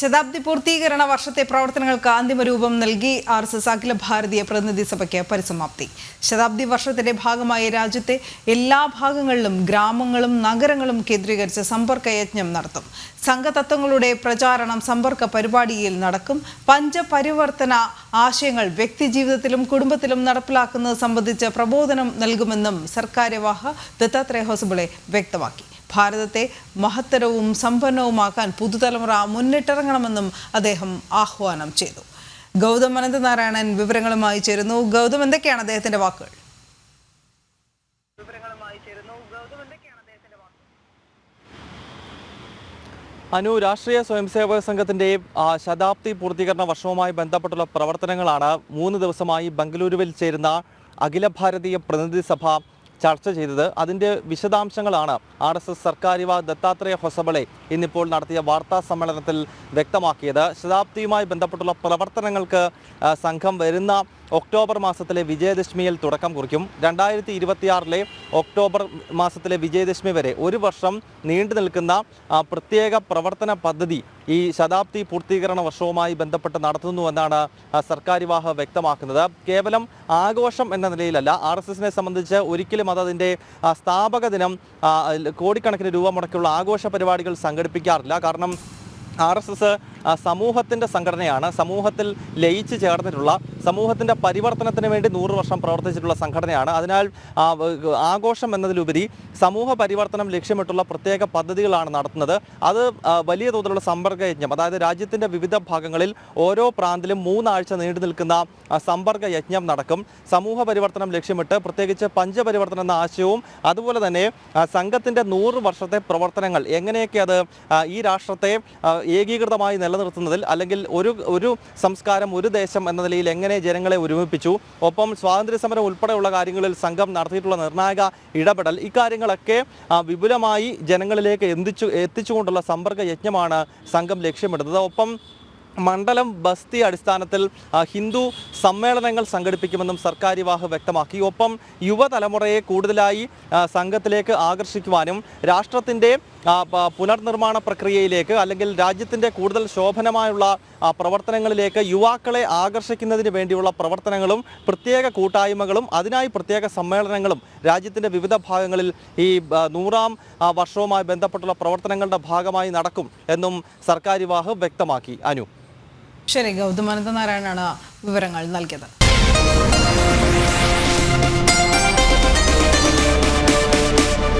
ശതാബ്ദി പൂർത്തീകരണ വർഷത്തെ പ്രവർത്തനങ്ങൾക്ക് അന്തിമ രൂപം നൽകി ആർ എസ് എസ് അഖില ഭാരതീയ പ്രതിനിധി സഭയ്ക്ക് പരിസമാപ്തി. ശതാബ്ദി വർഷത്തിന്റെ ഭാഗമായി രാജ്യത്തെ എല്ലാ ഭാഗങ്ങളിലും ഗ്രാമങ്ങളും നഗരങ്ങളും കേന്ദ്രീകരിച്ച് സമ്പർക്ക യജ്ഞം നടത്തും. സംഘതത്വങ്ങളുടെ പ്രചാരണം സമ്പർക്ക പരിപാടിയിൽ നടക്കും. പഞ്ചപരിവർത്തന ആശയങ്ങൾ വ്യക്തി ജീവിതത്തിലും കുടുംബത്തിലും നടപ്പിലാക്കുന്നത് സംബന്ധിച്ച് പ്രബോധനം നൽകുമെന്നും സർക്കാര്യവാഹ ദത്താത്രേയ ഹോസബിളെ വ്യക്തമാക്കി. ഭാരതത്തെ മഹത്തരവും സമ്പന്നവുമാക്കാൻ പുതുതലമുറ മുന്നിട്ടിറങ്ങണമെന്നും അദ്ദേഹം ആഹ്വാനം ചെയ്തു. ഗൗതം അനന്തനാരായണൻ വിവരങ്ങളുമായി ചേരുന്നു. ഗൗതം എന്തൊക്കെയാണ് അദ്ദേഹത്തിന്റെ വാക്കുകൾ? അനു രാഷ്ട്രീയ സ്വയംസേവക സംഘത്തിന്റെ ആ, ശതാബ്ദി പൂർത്തീകരണ വർഷവുമായി ബന്ധപ്പെട്ടുള്ള പ്രവർത്തനങ്ങളാണ് മൂന്ന് ദിവസമായി ബംഗളൂരുവിൽ ചേരുന്ന അഖില ഭാരതീയ പ്രതിനിധി സഭ ചർച്ച ചെയ്തത്. അതിന്റെ വിശദാംശങ്ങളാണ് ആർ എസ് എസ് സർക്കാരിവ ദത്താത്രേയ ഹൊസബളെ ഇന്നിപ്പോൾ നടത്തിയ വാർത്താ സമ്മേളനത്തിൽ വ്യക്തമാക്കിയത്. ശതാബ്ദിയുമായി ബന്ധപ്പെട്ടുള്ള പ്രവർത്തനങ്ങൾക്ക് സംഘം വരുന്ന ഒക്ടോബർ മാസത്തിലെ വിജയദശമിയിൽ തുടക്കം കുറിക്കും. രണ്ടായിരത്തി ഇരുപത്തിയാറിലെ ഒക്ടോബർ മാസത്തിലെ വിജയദശമി വരെ ഒരു വർഷം നീണ്ടു നിൽക്കുന്ന പ്രത്യേക പ്രവർത്തന പദ്ധതി ഈ ശതാബ്ദി പൂർത്തീകരണ വർഷവുമായി ബന്ധപ്പെട്ട് നടത്തുന്നുവെന്നാണ് സർക്കാർ വിവാഹ വ്യക്തമാക്കുന്നത്. കേവലം ആഘോഷം എന്ന നിലയിലല്ല ആർ എസ് എസിനെ സംബന്ധിച്ച് ഒരിക്കലും അത് അതിന്റെ സ്ഥാപക ദിനം കോടിക്കണക്കിന് രൂപ മുടക്കിയുള്ള ആഘോഷ പരിപാടികൾ സംഘടിപ്പിക്കാറില്ല. കാരണം ആർ എസ് എസ് സമൂഹത്തിന്റെ സംഘടനയാണ്. സമൂഹത്തിൽ ലയിച്ചു ചേർന്നിട്ടുള്ള സമൂഹത്തിന്റെ പരിവർത്തനത്തിന് വേണ്ടി നൂറ് വർഷം പ്രവർത്തിച്ചിട്ടുള്ള സംഘടനയാണ്. അതിനാൽ ആഘോഷം എന്നതിലുപരി സമൂഹ പരിവർത്തനം ലക്ഷ്യമിട്ടുള്ള പ്രത്യേക പദ്ധതികളാണ് നടത്തുന്നത്. അത് വലിയ തോതിലുള്ള സമ്പർക്ക യജ്ഞം അതായത് രാജ്യത്തിന്റെ വിവിധ ഭാഗങ്ങളിൽ ഓരോ പ്രാന്തിലും മൂന്നാഴ്ച നീണ്ടു നിൽക്കുന്ന സമ്പർക്ക യജ്ഞം നടക്കും. സമൂഹ പരിവർത്തനം ലക്ഷ്യമിട്ട് പ്രത്യേകിച്ച് പഞ്ചപരിവർത്തനം എന്ന ആശയവും അതുപോലെ തന്നെ സംഘത്തിന്റെ നൂറ് വർഷത്തെ പ്രവർത്തനങ്ങൾ എങ്ങനെയൊക്കെ അത് ഈ രാഷ്ട്രത്തെ ഏകീകൃതമായി നിലനിർത്തുന്നതിൽ അല്ലെങ്കിൽ ഒരു ഒരു സംസ്കാരം ഒരു ദേശം എന്ന നിലയിൽ എങ്ങനെ ജനങ്ങളെ ഒരുമിപ്പിച്ചു. ഒപ്പം സ്വാതന്ത്ര്യ സമരം ഉൾപ്പെടെയുള്ള കാര്യങ്ങളിൽ സംഘം നടത്തിയിട്ടുള്ള നിർണായക ഇടപെടൽ. ഇക്കാര്യങ്ങളൊക്കെ വിപുലമായി ജനങ്ങളിലേക്ക് എന്തിച്ചു എത്തിച്ചുകൊണ്ടുള്ള സമ്പർക്ക യജ്ഞമാണ് സംഘം ലക്ഷ്യമിടുന്നത്. ഒപ്പം മണ്ഡലം ബസ്തി അടിസ്ഥാനത്തിൽ ഹിന്ദു സമ്മേളനങ്ങൾ സംഘടിപ്പിക്കുമെന്നും സർക്കാർ വിവാഹ വ്യക്തമാക്കി. ഒപ്പം യുവതലമുറയെ കൂടുതലായി സംഘത്തിലേക്ക് ആകർഷിക്കുവാനും രാഷ്ട്രത്തിന്റെ പുനർനിർമ്മാണ പ്രക്രിയയിലേക്ക് അല്ലെങ്കിൽ രാജ്യത്തിന്റെ കൂടുതൽ ശോഭനമായുള്ള പ്രവർത്തനങ്ങളിലേക്ക് യുവാക്കളെ ആകർഷിക്കുന്നതിന് വേണ്ടിയുള്ള പ്രവർത്തനങ്ങളും പ്രത്യേക കൂട്ടായ്മകളും അതിനായി പ്രത്യേക സമ്മേളനങ്ങളും രാജ്യത്തിന്റെ വിവിധ ഭാഗങ്ങളിൽ ഈ നൂറാം വർഷവുമായി ബന്ധപ്പെട്ടുള്ള പ്രവർത്തനങ്ങളുടെ ഭാഗമായി നടക്കും എന്നും സർക്കാർ സർക്കാരിവാഹ് വ്യക്തമാക്കി. അനു. ശരി ഗൗതം അനന്തനാരായണനാണ് വിവരങ്ങൾ നൽകിയത്.